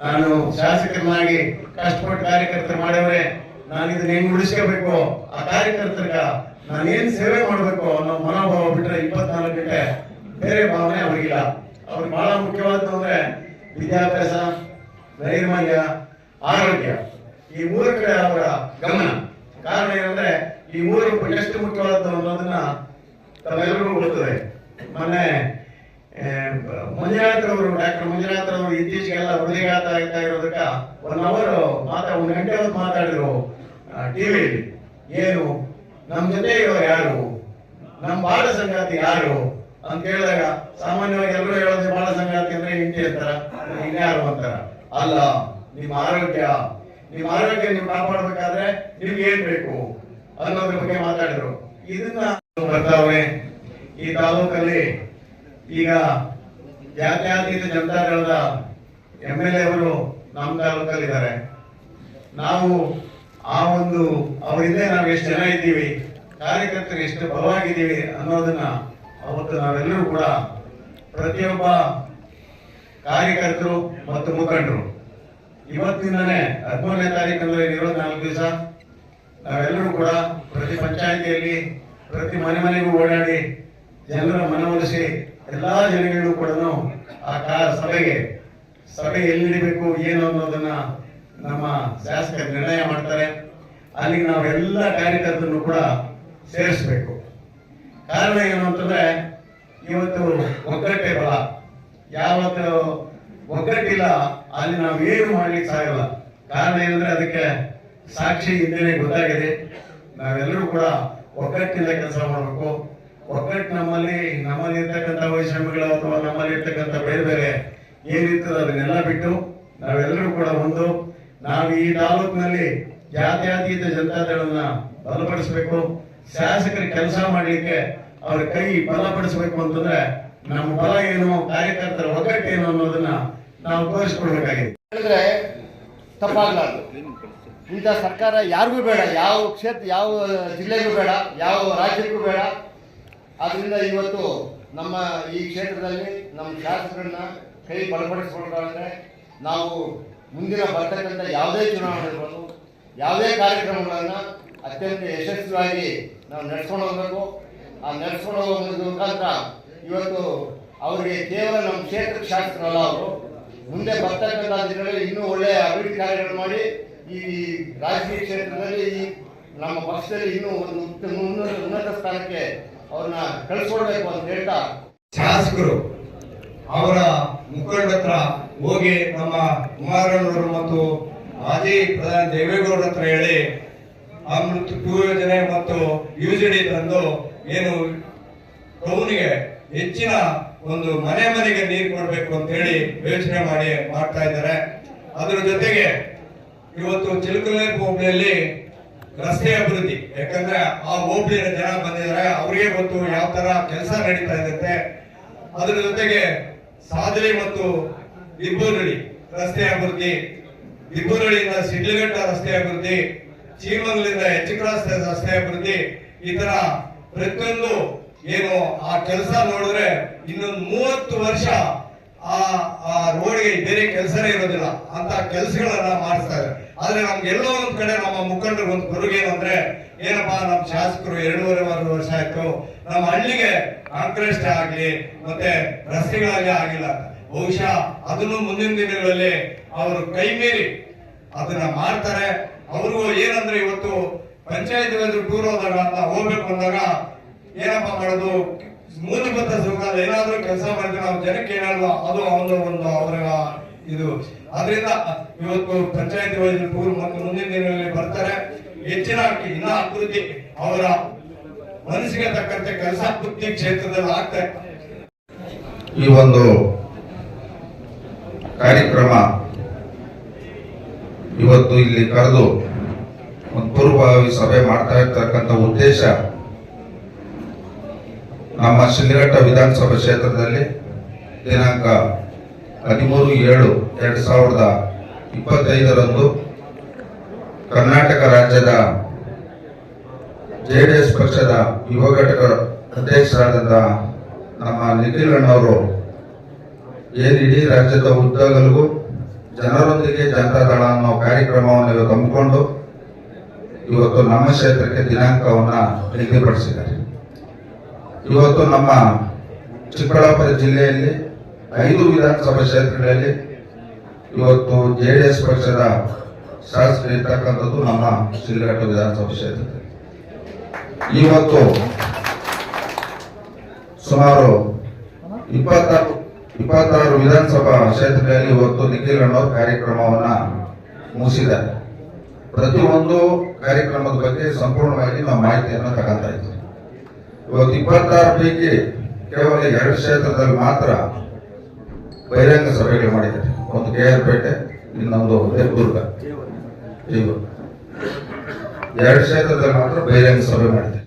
ನಾನು ಶಾಸಕರನ್ನಾಗಿ ಕಷ್ಟಪಟ್ಟು ಕಾರ್ಯಕರ್ತರು ಮಾಡವ್ರೆ ನಾನು ಇದನ್ನ ಹೆಂಗ್ ಉಳಿಸ್ಕೋಬೇಕು? ಆ ಕಾರ್ಯಕರ್ತರಿಗೆ ನಾನು ಏನ್ ಸೇವೆ ಮಾಡಬೇಕು ಅನ್ನೋ ಮನೋಭಾವ ಬಿಟ್ರೆ ಇಪ್ಪತ್ನಾಲ್ಕು ಗಂಟೆ ಬೇರೆ ಭಾವನೆ ಅವ್ರಿಗಿಲ್ಲ. ಅವ್ರಿಗೆ ಬಹಳ ಮುಖ್ಯವಾದ್ದು ಅಂದ್ರೆ ವಿದ್ಯಾಭ್ಯಾಸ ನೈರ್ಮಲ್ಯ ಆರೋಗ್ಯ. ಈ ಮೂರ ಕಡೆ ಅವರ ಗಮನ. ಕಾರಣ ಏನಂದ್ರೆ, ಈ ಮೂರು ಎಷ್ಟು ಮುಖ್ಯವಾದ್ದು ಅನ್ನೋದನ್ನ ತಮ್ಮೆಲ್ಲರಿಗೂ ಗೊತ್ತದೆ. ಮೊನ್ನೆ ಆ, ಮಂಜುನಾಥ್ ಅವರು ಡಾಕ್ಟರ್ ಮಂಜುನಾಥ್ರವರು ಇತ್ತೀಚೆಗೆಲ್ಲ ಹೃದಯಾಘಾತ ಆಗ್ತಾ ಇರೋದಕ್ಕ ಒನ್ ಅವರ್ ಮಾತಾ ಒಂದು ಗಂಟೆ ಹೊತ್ತು ಮಾತಾಡಿದ್ರು ಟಿವಿಯಲ್ಲಿ ಏನು? ನಮ್ಮ ಜೊತೆ ಇರೋರು ಯಾರು? ನಮ್ಮ ಬಾಳ ಸಂಗಾತಿ ಯಾರು? ಅಂತ ಹೇಳಿದಾಗ ಸಾಮಾನ್ಯವಾಗಿ ಎಲ್ಲರೂ ಹೇಳೋದು ಬಾಳ ಸಂಗಾತಿ ಅಂದ್ರೆ ಹಿಂಡಿ ಅಂತಾರ. ಇನ್ಯಾರು ಅಂತಾರ? ಅಲ್ಲ ನಿಮ್ಮ ಆರೋಗ್ಯ. ನಿಮ್ಮ ಆರೋಗ್ಯ ನೀವು ಕಾಪಾಡಬೇಕಾದ್ರೆ ನಿಮ್ಗೆ ಏನ್ ಬೇಕು ಅನ್ನೋದ್ರ ಬಗ್ಗೆ ಮಾತಾಡಿದ್ರು. ಇದನ್ನ ಬರ್ತಾವೆ ಈ ತಾಲೂಕಲ್ಲಿ ಈಗ ಜಾತ್ಯಾತೀತ ಜನತಾದಳದ ಎಂ ಎಲ್ ಎ ಅವರು ನಮ್ಮ ತಾಲೂಕಲ್ಲಿದ್ದಾರೆ. ನಾವು ಆ ಒಂದು ಅವರಿಂದ ನಾವು ಎಷ್ಟು ಜನ ಇದ್ದೀವಿ, ಕಾರ್ಯಕರ್ತರು ಎಷ್ಟು ಬಲವಾಗಿದ್ದೀವಿ ಅನ್ನೋದನ್ನ ಅವತ್ತು ನಾವೆಲ್ಲರೂ ಕೂಡ ಪ್ರತಿಯೊಬ್ಬ ಕಾರ್ಯಕರ್ತರು ಮತ್ತು ಮುಖಂಡರು. ಇವತ್ತಿಂದನೇ ಹದಿಮೂರನೇ ತಾರೀಕಂದ್ರೆ ಇರುವತ್ನಾಲ್ಕು ದಿವಸ. ನಾವೆಲ್ಲರೂ ಕೂಡ ಪ್ರತಿ ಪಂಚಾಯಿತಿಯಲ್ಲಿ ಪ್ರತಿ ಮನೆ ಮನೆಗೂ ಓಡಾಡಿ ಜನರ ಮನವೊಲಿಸಿ ಎಲ್ಲಾ ಜನಗಳಿಗೂ ಕೂಡ ಆ ಕಾ ಸಭೆಗೆ ಸಭೆ ಎಲ್ಲಿ ನಡಿಬೇಕು, ಏನು ಅನ್ನೋದನ್ನ ನಮ್ಮ ಶಾಸಕರು ನಿರ್ಣಯ ಮಾಡ್ತಾರೆ. ಅಲ್ಲಿಗೆ ನಾವೆಲ್ಲ ಕಾರ್ಯಕರ್ತರನ್ನು ಕೂಡ ಸೇರಿಸಬೇಕು. ಕಾರಣ ಏನು ಅಂತಂದ್ರೆ, ಇವತ್ತು ಒಗ್ಗಟ್ಟೆ ಬಲ. ಯಾವತ್ತು ಒಗ್ಗಟ್ಟಿಲ್ಲ, ಅಲ್ಲಿ ನಾವು ಏನು ಮಾಡ್ಲಿಕ್ಕೆ ಸಾಗಲ್ಲ. ಕಾರಣ ಏನಂದ್ರೆ, ಅದಕ್ಕೆ ಸಾಕ್ಷಿ ಹಿಂದೆ ಗೊತ್ತಾಗಿದೆ. ನಾವೆಲ್ಲರೂ ಕೂಡ ಒಗ್ಗಟ್ಟಿನಿಂದ ಕೆಲಸ ಮಾಡಬೇಕು. ಒಗ್ಗಟ್ಟು ನಮ್ಮಲ್ಲಿ ನಮ್ಮಲ್ಲಿ ಇರ್ತಕ್ಕಂಥ ವೈಷಮ್ಯಗಳು ಅಥವಾ ನಮ್ಮಲ್ಲಿ ಇರ್ತಕ್ಕಂಥ ಬೇರೆ ಬೇರೆ ಏನಿರ್ತದೆ ಅದನ್ನೆಲ್ಲ ಬಿಟ್ಟು ನಾವೆಲ್ಲರೂ ಕೂಡ ಒಂದು, ನಾವು ಈ ತಾಲೂಕಿನಲ್ಲಿ ಜಾತ್ಯತೀತ ಜನತಾದಳನ್ನ ಬಲಪಡಿಸಬೇಕು, ಶಾಸಕರ ಕೆಲಸ ಮಾಡಲಿಕ್ಕೆ ಅವ್ರ ಕೈ ಬಲಪಡಿಸಬೇಕು ಅಂತಂದ್ರೆ ನಮ್ಮ ಬಲ ಏನು, ಕಾರ್ಯಕರ್ತರ ಒಗ್ಗಟ್ಟು ಏನು ಅನ್ನೋದನ್ನ ನಾವು ತೋರಿಸ್ಕೊಡ್ಬೇಕಾಗಿದೆ. ಹೇಳಿದ್ರೆ ತಪ್ಪಾಗಲಾರ್ದು. ಇಂಥ ಸರ್ಕಾರ ಯಾರಿಗೂ ಬೇಡ, ಯಾವ ಕ್ಷೇತ್ರ, ಯಾವ ಜಿಲ್ಲೆಗೂ ಬೇಡ, ಯಾವ ರಾಜ್ಯಕ್ಕೂ ಬೇಡ. ಆದ್ರಿಂದ ಇವತ್ತು ನಮ್ಮ ಈ ಕ್ಷೇತ್ರದಲ್ಲಿ ನಮ್ಮ ಶಾಸಕರನ್ನ ಕೈ ಬಲಪಡಿಸ್ಕೊಂಡ್ರೆ ನಾವು ಮುಂದಿನ ಬರ್ತಕ್ಕಂಥ ಯಾವುದೇ ಚುನಾವಣೆ ಇರ್ಬೋದು ಯಾವುದೇ ಕಾರ್ಯಕ್ರಮಗಳನ್ನು ಅತ್ಯಂತ ಯಶಸ್ವಿಯಾಗಿ ನಾವು ನಡ್ಸ್ಕೊಂಡು ಹೋಗಬೇಕು. ಆ ನಡ್ಸ್ಕೊಂಡು ಹೋಗೋದ್ರ ಮುಖಾಂತರ ಇವತ್ತು ಅವರಿಗೆ ಕೇವಲ ನಮ್ಮ ಕ್ಷೇತ್ರದ ಶಾಸಕರಲ್ಲ ಅವರು, ಮುಂದೆ ಬರ್ತಕ್ಕಂಥ ದಿನಗಳಲ್ಲಿ ಇನ್ನೂ ಒಳ್ಳೆಯ ಅಭಿವೃದ್ಧಿ ಕಾರ್ಯಗಳು ಮಾಡಿ ಈ ರಾಜಕೀಯ ಕ್ಷೇತ್ರದಲ್ಲಿ ನಮ್ಮ ಪಕ್ಷದಲ್ಲಿ ಇನ್ನೂ ಒಂದು ಉನ್ನತ ಸ್ಥಾನಕ್ಕೆ ಅವ್ರನ್ನ ಕಳ್ಸ್ಕೊಡ್ಬೇಕು ಅಂತ ಹೇಳ್ತಾ ಶಾಸಕರು ಅವರ ಮುಖಂಡ ಹತ್ರ ಹೋಗಿ ನಮ್ಮ ಕುಮಾರಣ್ಣವರು ಮತ್ತು ಮಾಜಿ ಪ್ರಧಾನಿ ದೇವೇಗೌಡರ ಹತ್ರ ಹೇಳಿ, ಅಮೃತ್ ಟೂ ಯೋಜನೆ ಮತ್ತು ಯುಜಿಡಿ ತಂದು ಏನು ಟೌನ್ಗೆ ಹೆಚ್ಚಿನ ಒಂದು ಮನೆ ಮನೆಗೆ ನೀರು ಕೊಡಬೇಕು ಅಂತ ಹೇಳಿ ಯೋಚನೆ ಮಾಡಿ ಮಾಡ್ತಾ ಇದ್ದಾರೆ. ಅದರ ಜೊತೆಗೆ ಇವತ್ತು ಚಿಲುಕಲೆ ಹೋಬಳಿಯಲ್ಲಿ ರಸ್ತೆ ಅಭಿವೃದ್ಧಿ. ಯಾಕಂದ್ರೆ ಆ ಹೋಬಳಿಯ ಜನ ಬಂದಿದ್ದಾರೆ, ಅವರಿಗೆ ಗೊತ್ತು ಯಾವ ತರ ಕೆಲಸ ನಡೀತಾ ಇರುತ್ತೆ. ಅದರ ಜೊತೆಗೆ ಸಾದಲಿ ಮತ್ತು ದಿಬ್ಬೂರಳ್ಳಿ ರಸ್ತೆ ಅಭಿವೃದ್ಧಿ. ದಿಬ್ಬೂರಳ್ಳಿಯಿಂದ ಸಿಡ್ಲಘಟ್ಟ ರಸ್ತೆ ಅಭಿವೃದ್ಧಿ ಚೀಮಂಗ್ಲಿಂದ ಎಚ್ ಕ್ರಾಸ್ ರಸ್ತೆ ಅಭಿವೃದ್ಧಿ, ಈ ತರ ಪ್ರತಿಯೊಂದು ಏನು ಆ ಕೆಲಸ ನೋಡಿದ್ರೆ ಇನ್ನೊಂದು ಮೂವತ್ತು ವರ್ಷ ಆ ಆ ರೋಡ್ಗೆ ಬೇರೆ ಕೆಲಸನೇ ಇರೋದಿಲ್ಲ. ಅಂತ ಕೆಲಸಗಳನ್ನ ಮಾಡಿಸ್ತಾ ಇದ್ದಾರೆ. ಆದ್ರೆ ನಮ್ಗೆ ಎಲ್ಲೋ ಒಂದ್ ಕಡೆ ನಮ್ಮ ಮುಖಂಡರು ಒಂದು ಕೊಡುಗೆ ಏನಂದ್ರೆ ಏನಪ್ಪಾ ನಮ್ಮ ಶಾಸಕರು ಎರಡೂವರೆ ಮೂರು ವರ್ಷ ಆಯ್ತು. ನಮ್ಮ ಹಳ್ಳಿಗೆ ಕಾಂಕ್ರೀಟ್ ಆಗ್ಲಿ, ಮತ್ತೆ ರಸ್ತೆಗಳಾಗ್ಲಿ ಆಗಿಲ್ಲ. ಬಹುಶಃ ಅದನ್ನು ಮುಂದಿನ ದಿನಗಳಲ್ಲಿ ಅವರು ಕೈ ಮೀರಿ ಅದನ್ನ ಮಾಡ್ತಾರೆ. ಅವ್ರಿಗೂ ಏನಂದ್ರೆ ಇವತ್ತು ಪಂಚಾಯತ್ ಟೂರ್ ಹೋದಾಗ ಅಂತ ಹೋಗ್ಬೇಕು ಅಂದಾಗ ಏನಪ್ಪಾ ಮಾಡೋದು? ಮೂಲಭೂತ ಸುಖ ಏನಾದ್ರೂ ಕೆಲಸ ಮಾಡಿದ್ರೆ ನಾವು ಜನಕ್ಕೆ ಏನಲ್ವಾ ಅದು ಅವನ ಒಂದು ಅವರ ಇದು. ಅದರಿಂದ ಇವತ್ತು ಪಂಚಾಯತ್ ಪೂರ್ವ ಮತ್ತು ಮುಂದಿನ ದಿನಗಳಲ್ಲಿ ಬರ್ತಾರೆ. ಹೆಚ್ಚಿನ ಇನ್ನ ಅಭಿವೃದ್ಧಿ ಅವರ ಮನಸ್ಸಿಗೆ ತಕ್ಕಂತೆ ಕೆಲಸ ಬುದ್ಧಿ ಕ್ಷೇತ್ರದಲ್ಲಿ ಆಗ್ತಾ ಈ ಒಂದು ಕಾರ್ಯಕ್ರಮ ಇವತ್ತು ಇಲ್ಲಿ ಕರೆದು ಒಂದು ಪೂರ್ವಭಾವಿ ಸಭೆ ಮಾಡ್ತಾ ಇರ್ತಕ್ಕಂಥ ಉದ್ದೇಶ ನಮ್ಮ ಶನಿಘಟ್ಟ ವಿಧಾನಸಭಾ ಕ್ಷೇತ್ರದಲ್ಲಿ ದಿನಾಂಕ ಹದಿಮೂರು ಏಳು ಎರಡು ಸಾವಿರದ ಇಪ್ಪತ್ತೈದರಂದು ಕರ್ನಾಟಕ ರಾಜ್ಯದ ಜೆಡಿಎಸ್ ಪಕ್ಷದ ಯುವ ಘಟಕ ಅಧ್ಯಕ್ಷರಾದಂಥ ನಮ್ಮ ನಿಖಿಲ್ ಅಣ್ಣವರು ಏನು ರಾಜ್ಯದ ಉದ್ದಗಲಗೂ ಜನರೊಂದಿಗೆ ಜನತಾದಳ ಅನ್ನೋ ಕಾರ್ಯಕ್ರಮವನ್ನು ಇವತ್ತು ಹಮ್ಮಿಕೊಂಡು ಇವತ್ತು ನಮ್ಮ ಕ್ಷೇತ್ರಕ್ಕೆ ದಿನಾಂಕವನ್ನು ನಿಗದಿಪಡಿಸಿದ್ದಾರೆ. ಇವತ್ತು ನಮ್ಮ ಚಿಕ್ಕಬಳ್ಳಾಪುರ ಜಿಲ್ಲೆಯಲ್ಲಿ ಐದು ವಿಧಾನಸಭಾ ಕ್ಷೇತ್ರಗಳಲ್ಲಿ ಇವತ್ತು ಜೆ ಡಿ ಎಸ್ ಪಕ್ಷದ ಶಾಸಕರು ಇರ್ತಕ್ಕಂಥದ್ದು ನಮ್ಮ ಶಿಲ್ಘಟ್ಟ ವಿಧಾನಸಭಾ ಕ್ಷೇತ್ರದಲ್ಲಿ. ಇವತ್ತು ಸುಮಾರು ಇಪ್ಪತ್ತಾರು ಇಪ್ಪತ್ತಾರು ವಿಧಾನಸಭಾ ಕ್ಷೇತ್ರಗಳಲ್ಲಿ ಇವತ್ತು ನಿಖಿಲ್ ಅಣ್ಣವ್ರ ಕಾರ್ಯಕ್ರಮವನ್ನ ಮುಗಿಸಿದ್ದಾರೆ. ಪ್ರತಿಯೊಂದು ಕಾರ್ಯಕ್ರಮದ ಬಗ್ಗೆ ಸಂಪೂರ್ಣವಾಗಿ ನಾವು ಮಾಹಿತಿಯನ್ನು ತಗೊಂತಾ ಇದ್ದೀವಿ. ಇವತ್ತು ಇಪ್ಪತ್ತಾರು ಪೈಕಿ ಕೇವಲ ಎರಡು ಕ್ಷೇತ್ರದಲ್ಲಿ ಮಾತ್ರ ಬಹಿರಂಗ ಸಭೆಗಳು ಮಾಡಿದ್ದಾರೆ. ಒಂದು ಕೆ ಆರ್ ಪೇಟೆ, ಇನ್ನೊಂದು ದೇವದುರ್ಗ. ಎರಡು ಕ್ಷೇತ್ರದಲ್ಲಿ ಮಾತ್ರ ಬಹಿರಂಗ ಸಭೆ ಮಾಡಿದ್ದಾರೆ.